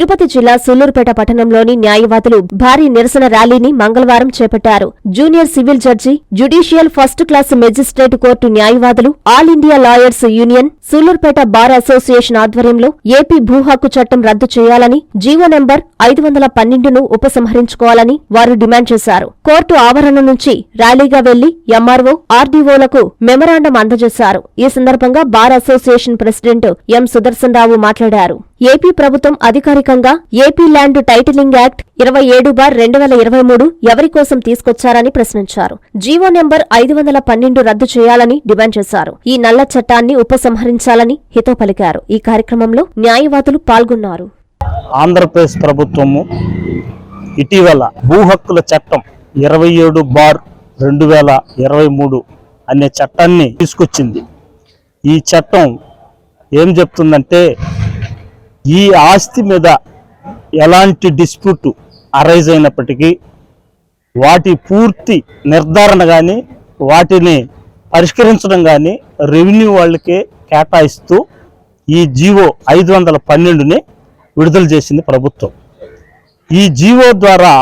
తిరుపతి జిల్లా సూళ్ళూరుపేట పట్టణంలోని న్యాయవాదులు భారీ నిరసన ర్యాలీని మంగళవారం చేపట్టారు. Junior civil judge judicial first class magistrate court న్యాయవాదులు all India lawyers union Sullurpeta bar association ఆధ్వర్యంలో ఏపీ భూ హక్కు చట్టం రద్దు చేయాలని జీవో నెంబర్ ఐదు వందల పన్నెండును ఉపసంహరించుకోవాలని వారు డిమాండ్ చేశారు. కోర్టు ఆవరణ నుంచి ర్యాలీగా వెళ్ళి ఎంఆర్ఓ ఆర్డీఓలకు మెమరాండం అందజేశారు. ఈ సందర్భంగా bar association president M Sudarshan Rao మాట్లాడారు. ఏపీ ప్రభుత్వం అధికారికంగా ఏపీ ల్యాండ్ టైటిలింగ్ యాక్ట్ ఇరవై ఏడు బార్ రెండు వేల ఇరవై మూడు ఎవరి కోసం తీసుకొచ్చారని ప్రశ్నించారు. జీవో నెంబర్ ఐదు వందల పన్నెండు రద్దు చేయాలని డిమాండ్ చేశారు. ఈ నల్ల చట్టాన్ని ఉపసంహరించాలని హితో పలికారు. ఈ కార్యక్రమంలో న్యాయవాదులు పాల్గొన్నారు. ఆంధ్రప్రదేశ్ ప్రభుత్వము ఇటీవల భూ హక్కుల చట్టం ఇరవై ఏడు బార్ రెండు వేల ఇరవై మూడు అనే చట్టాన్ని తీసుకొచ్చింది. ఈ చట్టం ఏం చెప్తుందంటే ఈ ఆస్తి మీద ఎలాంటి డిస్ప్యూట్ అరైజ్ అయినప్పటికీ వాటి పూర్తి నిర్ధారణ కానీ వాటిని పరిష్కరించడం కానీ రెవెన్యూ వాళ్ళకే కేటాయిస్తూ ఈ జీవో ఐదు వందల పన్నెండుని విడుదల చేసింది ప్రభుత్వం. ఈ జీవో ద్వారా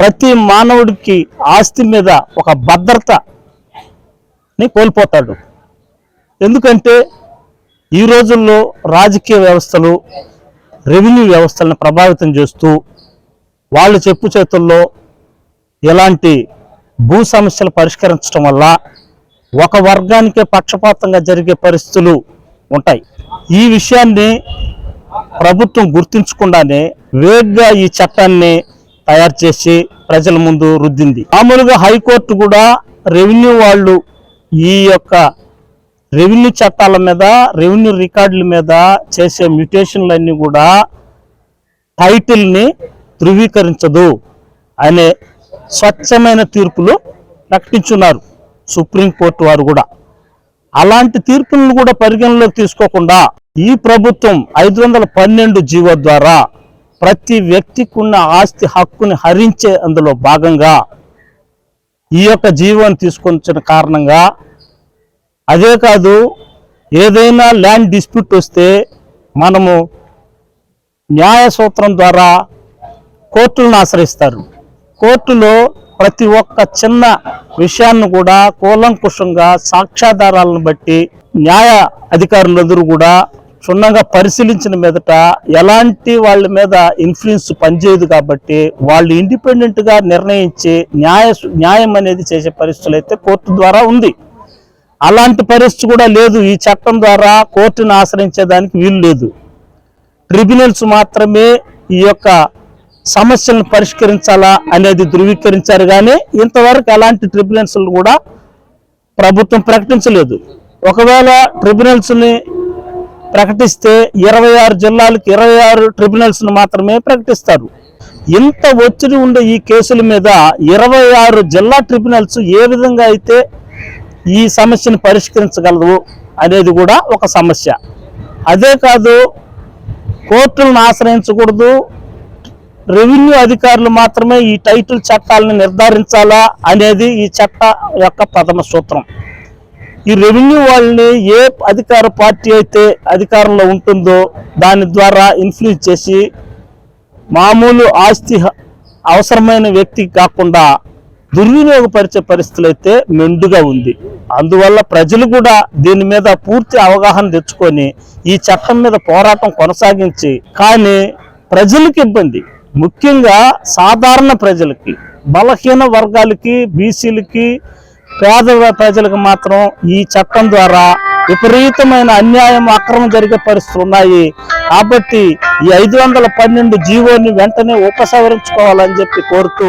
ప్రతి మానవుడికి ఆస్తి మీద ఒక భద్రతని కోల్పోతాడు. ఎందుకంటే ఈ రోజుల్లో రాజకీయ వ్యవస్థలు రెవెన్యూ వ్యవస్థలను ప్రభావితం చేస్తూ వాళ్ళు చెప్పు చేతుల్లో ఎలాంటి భూ సమస్యలు పరిష్కరించడం వల్ల ఒక వర్గానికే పక్షపాతంగా జరిగే పరిస్థితులు ఉంటాయి. ఈ విషయాన్ని ప్రభుత్వం గుర్తించకుండానే వేగ్గా ఈ చట్టాన్ని తయారు చేసి ప్రజల ముందు రుద్దింది. మామూలుగా హైకోర్టు కూడా రెవెన్యూ వాళ్ళు ఈ యొక్క రెవెన్యూ చట్టాల మీద రెవెన్యూ రికార్డుల మీద చేసే మ్యూటేషన్లన్నీ కూడా టైటిల్ని ధృవీకరించదు అనే స్వచ్ఛమైన తీర్పులు ప్రకటించున్నారు సుప్రీంకోర్టు వారు కూడా. అలాంటి తీర్పులను కూడా పరిగణలోకి తీసుకోకుండా ఈ ప్రభుత్వం ఐదు వందల పన్నెండు జీవో ద్వారా ప్రతి వ్యక్తికి ఉన్న ఆస్తి హక్కుని హరించే అందులో భాగంగా ఈ యొక్క జీవోని తీసుకొచ్చిన కారణంగా అదే కాదు ఏదైనా ల్యాండ్ డిస్ప్యూట్ వస్తే మనము న్యాయ సూత్రం ద్వారా కోర్టులను ఆశ్రయిస్తారు. కోర్టులో ప్రతి ఒక్క చిన్న విషయాన్ని కూడా కూలంకుషంగా సాక్ష్యాధారాలను బట్టి న్యాయ అధికారులందరూ కూడా క్షుణ్ణంగా పరిశీలించిన మీదట ఎలాంటి వాళ్ళ మీద ఇన్ఫ్లుయెన్స్ పనిచేయదు కాబట్టి వాళ్ళు ఇండిపెండెంట్గా నిర్ణయించి న్యాయ న్యాయం అనేది చేసే పరిస్థితులు అయితే కోర్టు ద్వారా ఉంది. అలాంటి పరిస్థితి కూడా లేదు. ఈ చట్టం ద్వారా కోర్టును ఆశ్రయించేదానికి వీలు లేదు. ట్రిబ్యునల్స్ మాత్రమే ఈ యొక్క సమస్యలను పరిష్కరించాలా అనేది ధృవీకరించారు కానీ ఇంతవరకు ఎలాంటి ట్రిబ్యునల్స్లు కూడా ప్రభుత్వం ప్రకటించలేదు. ఒకవేళ ట్రిబ్యునల్స్ని ప్రకటిస్తే ఇరవై ఆరు జిల్లాలకు ఇరవై ఆరు ట్రిబ్యునల్స్ను మాత్రమే ప్రకటిస్తారు. ఇంత ఒత్తిడి ఉండే ఈ కేసుల మీద ఇరవై ఆరు జిల్లా ట్రిబ్యునల్స్ ఏ విధంగా అయితే ఈ సమస్యను పరిష్కరించగలదు అనేది కూడా ఒక సమస్య. అదే కాదు కోర్టులను ఆశ్రయించకూడదు. రెవెన్యూ అధికారులు మాత్రమే ఈ టైటిల్ చట్టాలను నిర్ధారించాలా అనేది ఈ చట్ట యొక్క ప్రథమ సూత్రం. ఈ రెవెన్యూ వాళ్ళని ఏ అధికార పార్టీ అయితే అధికారంలో ఉంటుందో దాని ద్వారా ఇన్ఫ్లుయెన్స్ చేసి మామూలు ఆస్తి హ- అవసరమైన వ్యక్తికి కాకుండా దుర్వినియోగపరిచే పరిస్థితులు అయితే మెండుగా ఉంది. అందువల్ల ప్రజలు కూడా దీని మీద పూర్తి అవగాహన తెచ్చుకొని ఈ చట్టం మీద పోరాటం కొనసాగించి కానీ ప్రజలకు ఇబ్బంది. ముఖ్యంగా సాధారణ ప్రజలకి బలహీన వర్గాలకి బీసీలకి పేద ప్రజలకు మాత్రం ఈ చట్టం ద్వారా విపరీతమైన అన్యాయం అక్రమం జరిగే పరిస్థితులు ఉన్నాయి. కాబట్టి ఈ ఐదు వందల పన్నెండు జీవోని వెంటనే ఉపసంహరించుకోవాలని చెప్పి కోరుతూ